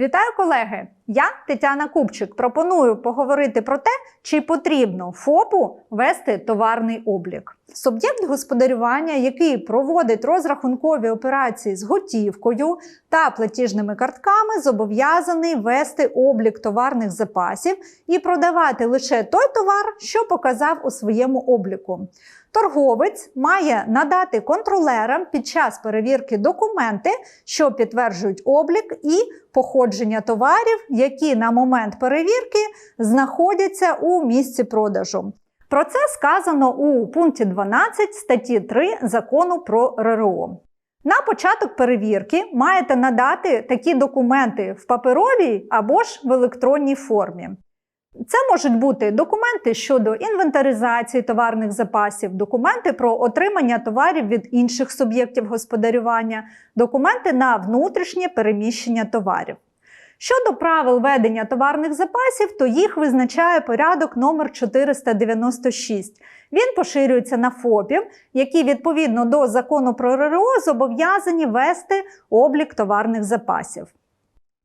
Вітаю, колеги! Я Тетяна Купчик. Пропоную поговорити про те, чи потрібно ФОПу вести товарний облік. Суб'єкт господарювання, який проводить розрахункові операції з готівкою та платіжними картками, зобов'язаний вести облік товарних запасів і продавати лише той товар, що показав у своєму обліку. Торговець має надати контролерам під час перевірки документи, що підтверджують облік і походження товарів, які на момент перевірки знаходяться у місці продажу. Про це сказано у пункті 12 статті 3 закону про РРО. На початок перевірки маєте надати такі документи в паперовій або ж в електронній формі. Це можуть бути документи щодо інвентаризації товарних запасів, документи про отримання товарів від інших суб'єктів господарювання, документи на внутрішнє переміщення товарів. Щодо правил ведення товарних запасів, то їх визначає порядок номер 496. Він поширюється на ФОПів, які відповідно до закону про РРО зобов'язані вести облік товарних запасів.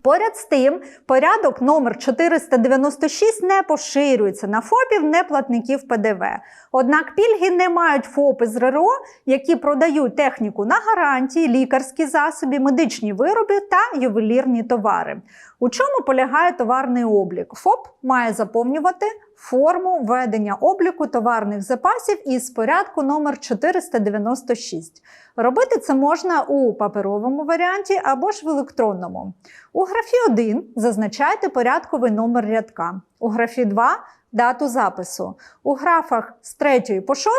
Поряд з тим, порядок номер 496 не поширюється на ФОПів неплатників ПДВ. Однак пільги не мають ФОПи з РРО, які продають техніку на гарантії, лікарські засоби, медичні вироби та ювелірні товари. У чому полягає товарний облік? ФОП має заповнювати форму ведення обліку товарних запасів із порядку номер 496. Робити це можна у паперовому варіанті або ж в електронному. У графі 1 зазначайте порядковий номер рядка. У графі 2 дату запису. У графах з 3 по 6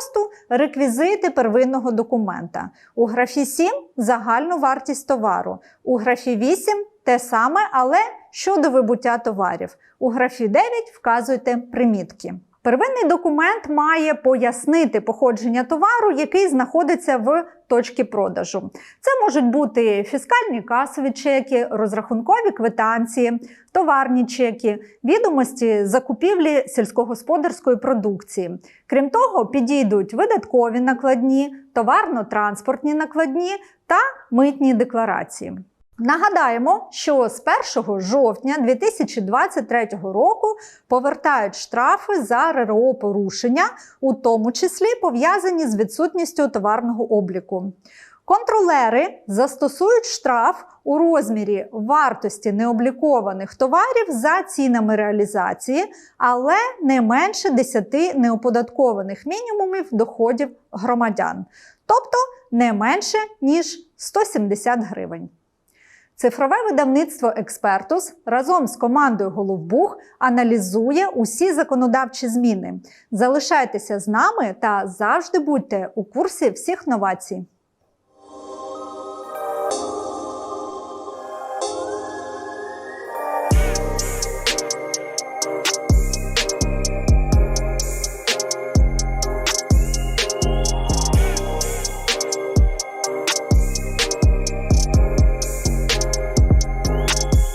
реквізити первинного документа. У графі 7 загальну вартість товару. У графі 8 те саме, але щодо вибуття товарів. У графі 9 вказуйте примітки. Первинний документ має пояснити походження товару, який знаходиться в точці продажу. Це можуть бути фіскальні касові чеки, розрахункові квитанції, товарні чеки, відомості закупівлі сільськогосподарської продукції. Крім того, підійдуть видаткові накладні, товарно-транспортні накладні та митні декларації. Нагадаємо, що з 1 жовтня 2023 року повертають штрафи за РРО порушення, у тому числі пов'язані з відсутністю товарного обліку. Контролери застосують штраф у розмірі вартості необлікованих товарів за цінами реалізації, але не менше 10 неоподаткованих мінімумів доходів громадян, тобто не менше ніж 170 гривень. Цифрове видавництво Експертус разом з командою Головбух аналізує усі законодавчі зміни. Залишайтеся з нами та завжди будьте у курсі всіх новацій.